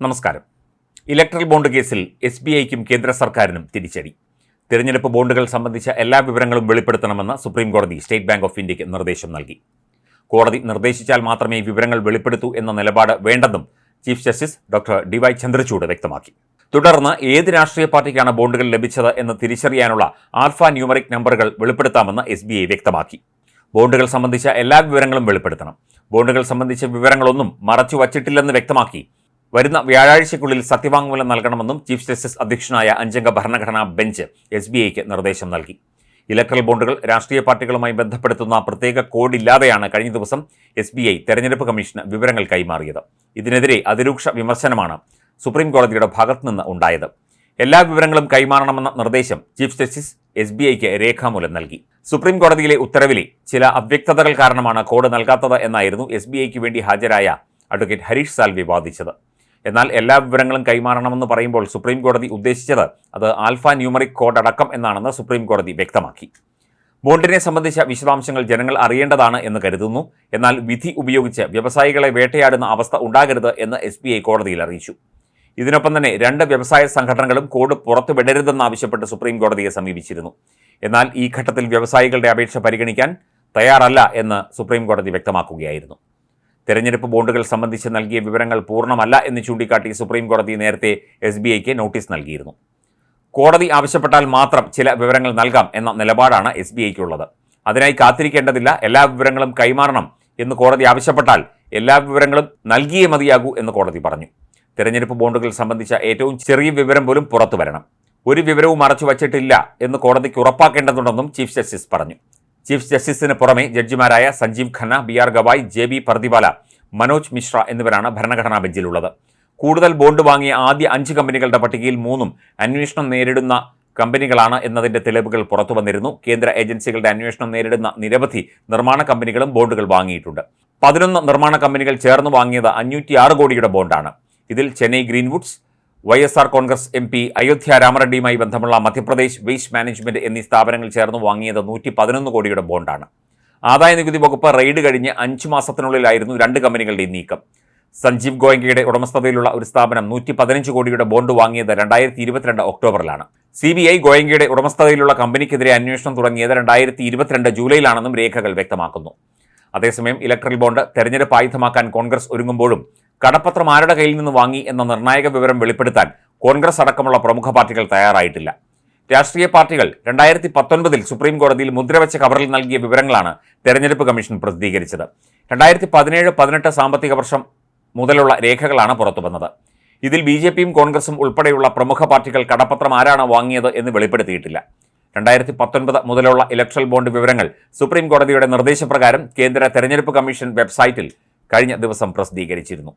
നമസ്കാരം. Electoral bond കേസിൽ S B ഐക്കും കേന്ദ്ര സർക്കാരിനും തിരിച്ചടി. തിരഞ്ഞെടുപ്പ് ബോണ്ടുകൾ സംബന്ധിച്ച എല്ലാ വിവരങ്ങളും വെളിപ്പെടുത്തണമെന്ന് സുപ്രീം കോടതി സ്റ്റേറ്റ് ബാങ്ക് ഓഫ് ഇന്ത്യയ്ക്ക് നിർദ്ദേശം നൽകി. കോടതി നിർദ്ദേശിച്ചാൽ മാത്രമേ വിവരങ്ങൾ വെളിപ്പെടുത്തൂ എന്ന നിലപാട് വേണ്ടെന്നും chief justice doctor D Y Chandrachud വ്യക്തമാക്കി. തുടർന്ന് ഏത് രാഷ്ട്രീയ പാർട്ടിക്കാണ് ബോണ്ടുകൾ ലഭിച്ചത് എന്ന് തിരിച്ചറിയാനുള്ള ആൽഫ ന്യൂമറിക് നമ്പറുകൾ വെളിപ്പെടുത്താമെന്ന് എസ് വ്യക്തമാക്കി. ബോണ്ടുകൾ സംബന്ധിച്ച എല്ലാ വിവരങ്ങളും വെളിപ്പെടുത്തണം. ബോണ്ടുകൾ സംബന്ധിച്ച വിവരങ്ങളൊന്നും മറച്ചു വച്ചിട്ടില്ലെന്ന് വ്യക്തമാക്കി വരുന്ന വ്യാഴാഴ്ചയ്ക്കുള്ളിൽ സത്യവാങ്മൂലം നൽകണമെന്നും ചീഫ് ജസ്റ്റിസ് അധ്യക്ഷനായ അഞ്ചംഗ ഭരണഘടനാ ബെഞ്ച് എസ് ബി ഐക്ക് നിർദ്ദേശം നൽകി. ഇലക്ട്രൽ ബോണ്ടുകൾ രാഷ്ട്രീയ പാർട്ടികളുമായി ബന്ധപ്പെടുത്തുന്ന പ്രത്യേക കോഡില്ലാതെയാണ് കഴിഞ്ഞ ദിവസം എസ് ബി ഐ തെരഞ്ഞെടുപ്പ് കമ്മീഷന് വിവരങ്ങൾ കൈമാറിയത്. ഇതിനെതിരെ അതിരൂക്ഷ വിമർശനമാണ് സുപ്രീം കോടതിയുടെ ഭാഗത്തുനിന്ന് ഉണ്ടായത്. എല്ലാ വിവരങ്ങളും കൈമാറണമെന്ന നിർദ്ദേശം ചീഫ് ജസ്റ്റിസ് എസ് ബി ഐക്ക് രേഖാമൂലം നൽകി. സുപ്രീം കോടതിയിലെ ഉത്തരവിലെ ചില അവ്യക്തതകൾ കാരണമാണ് കോഡ് നൽകാത്തത് എന്നായിരുന്നു എസ് ബി ഐക്ക് വേണ്ടി ഹാജരായ അഡ്വക്കേറ്റ് ഹരീഷ് സാൽവി വാദിച്ചത്. എന്നാൽ എല്ലാ വിവരങ്ങളും കൈമാറണമെന്ന് പറയുമ്പോൾ സുപ്രീം കോടതി ഉദ്ദേശിച്ചത് അത് ആൽഫ ന്യൂമറിക് കോഡ് അടക്കം എന്നാണെന്ന് സുപ്രീം കോടതി വ്യക്തമാക്കി. ബോണ്ടിനെ സംബന്ധിച്ച വിശദാംശങ്ങൾ ജനങ്ങൾ അറിയേണ്ടതാണ് എന്ന് കരുതുന്നു. എന്നാൽ വിധി ഉപയോഗിച്ച് വ്യവസായികളെ വേട്ടയാടുന്ന അവസ്ഥ ഉണ്ടാകരുത് എന്ന് എസ് കോടതിയിൽ അറിയിച്ചു. ഇതിനൊപ്പം തന്നെ രണ്ട് വ്യവസായ സംഘടനകളും കോഡ് പുറത്തുവിടരുതെന്നാവശ്യപ്പെട്ട് സുപ്രീം കോടതിയെ സമീപിച്ചിരുന്നു. എന്നാൽ ഈ ഘട്ടത്തിൽ വ്യവസായികളുടെ അപേക്ഷ പരിഗണിക്കാൻ തയ്യാറല്ല എന്ന് സുപ്രീം കോടതി വ്യക്തമാക്കുകയായിരുന്നു. തെരഞ്ഞെടുപ്പ് ബോണ്ടുകൾ സംബന്ധിച്ച് നൽകിയ വിവരങ്ങൾ പൂർണമല്ല എന്ന് ചൂണ്ടിക്കാട്ടി സുപ്രീം കോടതി നേരത്തെ എസ് ബി ഐക്ക് നോട്ടീസ് നൽകിയിരുന്നു. കോടതി ആവശ്യപ്പെട്ടാൽ മാത്രം ചില വിവരങ്ങൾ നൽകാം എന്ന നിലപാടാണ് എസ് ബി ഐക്കുള്ളത്. അതിനായി കാത്തിരിക്കേണ്ടതില്ല എല്ലാ വിവരങ്ങളും കൈമാറണം എന്ന് കോടതി ആവശ്യപ്പെട്ടാൽ എല്ലാ വിവരങ്ങളും നൽകിയേ മതിയാകൂ എന്ന് കോടതി പറഞ്ഞു. തെരഞ്ഞെടുപ്പ് ബോണ്ടുകൾ സംബന്ധിച്ച ഏറ്റവും ചെറിയ വിവരം പോലും പുറത്തു വരണം. ഒരു വിവരവും മറച്ചു വച്ചിട്ടില്ല എന്ന് കോടതിക്ക് ഉറപ്പാക്കേണ്ടതുണ്ടെന്നും ചീഫ് ജസ്റ്റിസ് പറഞ്ഞു. ചീഫ് ജസ്റ്റിസിന് പുറമെ ജഡ്ജിമാരായ Sanjiv Khanna B R Gavai J B Pardiwala Manoj Mishra എന്നിവരാണ് ഭരണഘടനാ ബെഞ്ചിലുള്ളത്. കൂടുതൽ ബോണ്ട് വാങ്ങിയ ആദ്യ അഞ്ച് കമ്പനികളുടെ പട്ടികയിൽ മൂന്നും അന്വേഷണം നേരിടുന്ന കമ്പനികളാണ് എന്നതിന്റെ തെളിവുകൾ പുറത്തു വന്നിരുന്നു കേന്ദ്ര ഏജൻസികളുടെ അന്വേഷണം നേരിടുന്ന നിരവധി നിർമ്മാണ കമ്പനികളും ബോണ്ടുകൾ വാങ്ങിയിട്ടുണ്ട്. പതിനൊന്ന് നിർമ്മാണ കമ്പനികൾ ചേർന്ന് വാങ്ങിയത് അഞ്ഞൂറ്റി ആറ് കോടിയുടെ ബോണ്ടാണ്. ഇതിൽ Chennai Greenwoods Y S R Congress M P Ayodhya രാമറെഡ്ഡിയുമായി ബന്ധമുള്ള മധ്യപ്രദേശ് വേസ്റ്റ് മാനേജ്മെന്റ് എന്നീ സ്ഥാപനങ്ങൾ ചേർന്ന് വാങ്ങിയത് നൂറ്റി പതിനൊന്ന് കോടിയുടെ ബോണ്ടാണ്. ആദായ നികുതി വകുപ്പ് റെയ്ഡ് കഴിഞ്ഞ് അഞ്ച് മാസത്തിനുള്ളിലായിരുന്നു രണ്ട് കമ്പനികളുടെ നീക്കം. സഞ്ജീവ് ഗോയങ്കയുടെ ഉടമസ്ഥതയിലുള്ള ഒരു സ്ഥാപനം നൂറ്റി പതിനഞ്ച് കോടിയുടെ ബോണ്ട് വാങ്ങിയത് രണ്ടായിരത്തി ഇരുപത്തിരണ്ട് ഒക്ടോബറിലാണ്. സി ബി ഐ ഗോയങ്കയുടെ ഉടമസ്ഥതയിലുള്ള കമ്പനിക്കെതിരെ അന്വേഷണം തുടങ്ങിയത് രണ്ടായിരത്തി ഇരുപത്തിരണ്ട് ജൂലൈയിലാണെന്നും രേഖകൾ വ്യക്തമാക്കുന്നു. അതേസമയം ഇലക്ട്രൽ ബോണ്ട് തെരഞ്ഞെടുപ്പ് ആയുധമാക്കാൻ കോൺഗ്രസ് ഒരുങ്ങുമ്പോഴും കടപ്പത്രം ആരുടെ കയ്യിൽ നിന്ന് വാങ്ങി എന്ന നിർണായക വിവരം വെളിപ്പെടുത്താൻ കോൺഗ്രസ് അടക്കമുള്ള പ്രമുഖ പാർട്ടികൾ തയ്യാറായിട്ടില്ല. രാഷ്ട്രീയ പാർട്ടികൾ രണ്ടായിരത്തി പത്തൊൻപതിൽ സുപ്രീം കോടതിയിൽ മുദ്രവെച്ച കവറിൽ നൽകിയ വിവരങ്ങളാണ് തെരഞ്ഞെടുപ്പ് കമ്മീഷൻ പ്രസിദ്ധീകരിച്ചത്. രണ്ടായിരത്തി പതിനേഴ് പതിനെട്ട് സാമ്പത്തിക വർഷം മുതലുള്ള രേഖകളാണ് പുറത്തു വന്നത്. ഇതിൽ ബി ജെ പിയും കോൺഗ്രസും ഉൾപ്പെടെയുള്ള പ്രമുഖ പാർട്ടികൾ കടപ്പത്രം ആരാണ് വാങ്ങിയത് എന്ന് വെളിപ്പെടുത്തിയിട്ടില്ല. രണ്ടായിരത്തി പത്തൊൻപത് മുതലുള്ള ഇലക്ട്രൽ ബോണ്ട് വിവരങ്ങൾ സുപ്രീം കോടതിയുടെ നിർദ്ദേശപ്രകാരം കേന്ദ്ര തെരഞ്ഞെടുപ്പ് കമ്മീഷൻ വെബ്സൈറ്റിൽ കഴിഞ്ഞ ദിവസം പ്രസിദ്ധീകരിച്ചിരുന്നു.